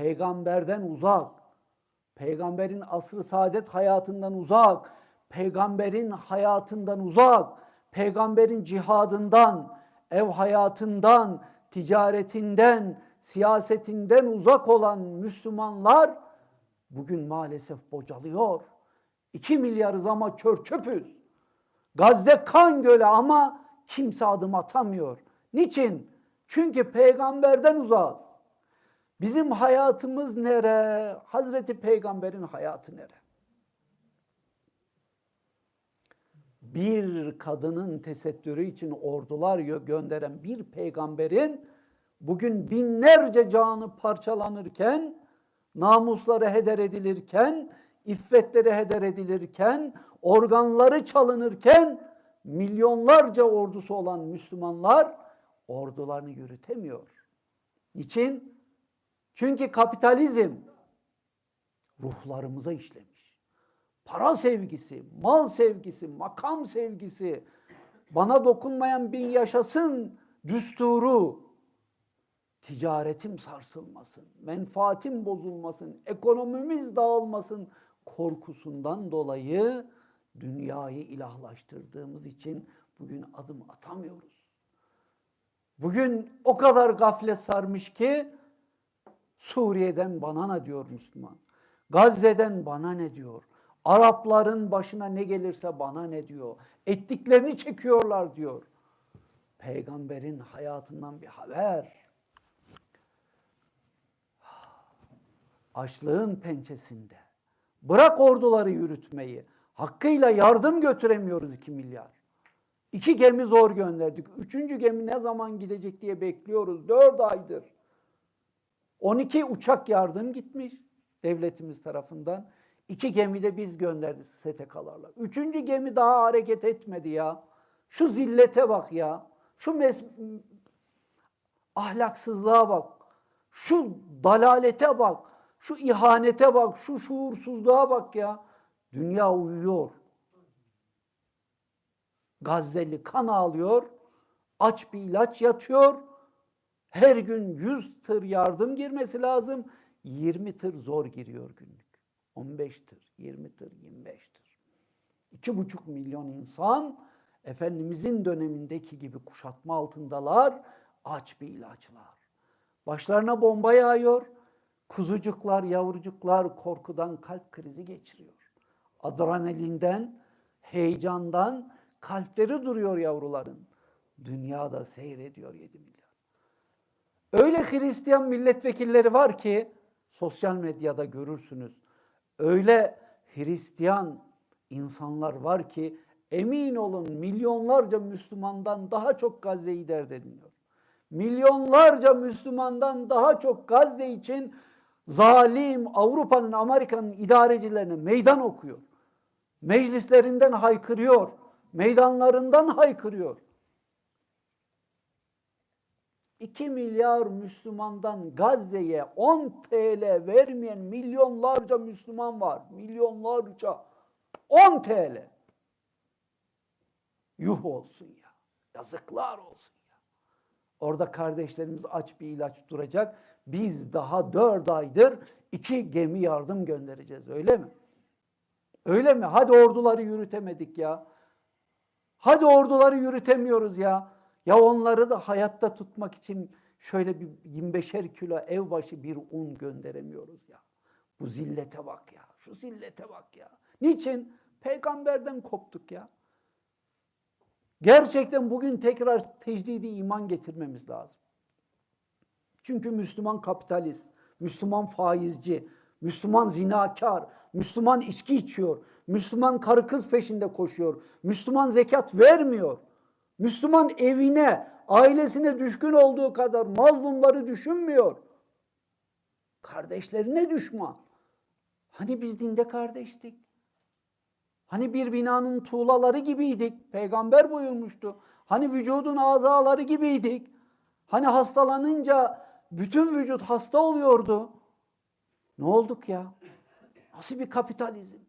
peygamberden uzak, peygamberin asr-ı saadet hayatından uzak, peygamberin hayatından uzak, peygamberin cihadından, ev hayatından, ticaretinden, siyasetinden uzak olan Müslümanlar bugün maalesef bocalıyor. 2 milyarız ama kör çöpüz. Gazze kan gölü ama kimse adım atamıyor. Niçin? Çünkü peygamberden uzağız. Bizim hayatımız nere? Hazreti Peygamber'in hayatı nere? Bir kadının tesettürü için ordular gö- gönderen bir peygamberin bugün binlerce canı parçalanırken, namusları heder edilirken, iffetleri heder edilirken, organları çalınırken milyonlarca ordusu olan Müslümanlar ordularını yürütemiyor. Niçin? Çünkü kapitalizm ruhlarımıza işlemiş. Para sevgisi, mal sevgisi, makam sevgisi, bana dokunmayan bin yaşasın düsturu, ticaretim sarsılmasın, menfaatim bozulmasın, ekonomimiz dağılmasın korkusundan dolayı dünyayı ilahlaştırdığımız için bugün adım atamıyoruz. Bugün o kadar gaflet sarmış ki Suriye'den bana ne diyor Müslüman? Gazze'den bana ne diyor? Arapların başına ne gelirse bana ne diyor? Ettiklerini çekiyorlar diyor. Peygamberin hayatından bir haber. Açlığın pençesinde. Bırak orduları yürütmeyi. Hakkıyla yardım götüremiyoruz 2 milyar. İki gemi zor gönderdik. Üçüncü gemi ne zaman gidecek diye bekliyoruz. Dört aydır. 12 uçak yardım gitmiş devletimiz tarafından. İki gemi de biz gönderdik STK'larla. Üçüncü gemi daha hareket etmedi ya. Şu zillete bak ya. Şu mes ahlaksızlığa bak. Şu dalalete bak. Şu ihanete bak. Şu şuursuzluğa bak ya. Dünya uyuyor. Gazze'li kan ağlıyor. Aç bir ilaç yatıyor. Her gün 100 tır yardım girmesi lazım. 20 tır zor giriyor günlük. 15 tır, 20 tır, 25 tır. 2,5 milyon insan Efendimizin dönemindeki gibi kuşatma altındalar. Aç bir ilaçlar. Başlarına bomba yağıyor. Kuzucuklar, yavrucuklar korkudan kalp krizi geçiriyor. Adrenalinden, heyecandan kalpleri duruyor yavruların. Dünyada seyrediyor 7 milyar. Öyle Hristiyan milletvekilleri var ki sosyal medyada görürsünüz. Öyle Hristiyan insanlar var ki emin olun milyonlarca Müslümandan daha çok Gazze'yi dert ediniyor. Milyonlarca Müslümandan daha çok Gazze için zalim Avrupa'nın, Amerika'nın idarecilerine meydan okuyor. Meclislerinden haykırıyor. Meydanlarından haykırıyor. 2 milyar Müslümandan Gazze'ye 10 TL vermeyen milyonlarca Müslüman var. Milyonlarca. 10 TL. Yuh olsun ya. Yazıklar olsun ya. Orada kardeşlerimiz aç bir ilaç duracak. Biz daha 4 aydır iki gemi yardım göndereceğiz. Öyle mi? Öyle mi? Hadi orduları yürütemedik ya. Hadi orduları yürütemiyoruz ya. Ya onları da hayatta tutmak için şöyle bir 25'er kilo ev başı bir un gönderemiyoruz ya. Bu zillete bak ya. Şu zillete bak ya. Niçin? Peygamberden koptuk ya. Gerçekten bugün tekrar tecdidi iman getirmemiz lazım. Çünkü Müslüman kapitalist, Müslüman faizci, Müslüman zinakar, Müslüman içki içiyor, Müslüman karı kız peşinde koşuyor, Müslüman zekat vermiyor. Müslüman evine, ailesine düşkün olduğu kadar mazlumları düşünmüyor. Kardeşlerine düşman. Hani biz dinde kardeştik? Hani bir binanın tuğlaları gibiydik. Peygamber buyurmuştu. Hani vücudun azaları gibiydik. Hani hastalanınca bütün vücut hasta oluyordu. Ne olduk ya? Nasıl bir kapitalizm?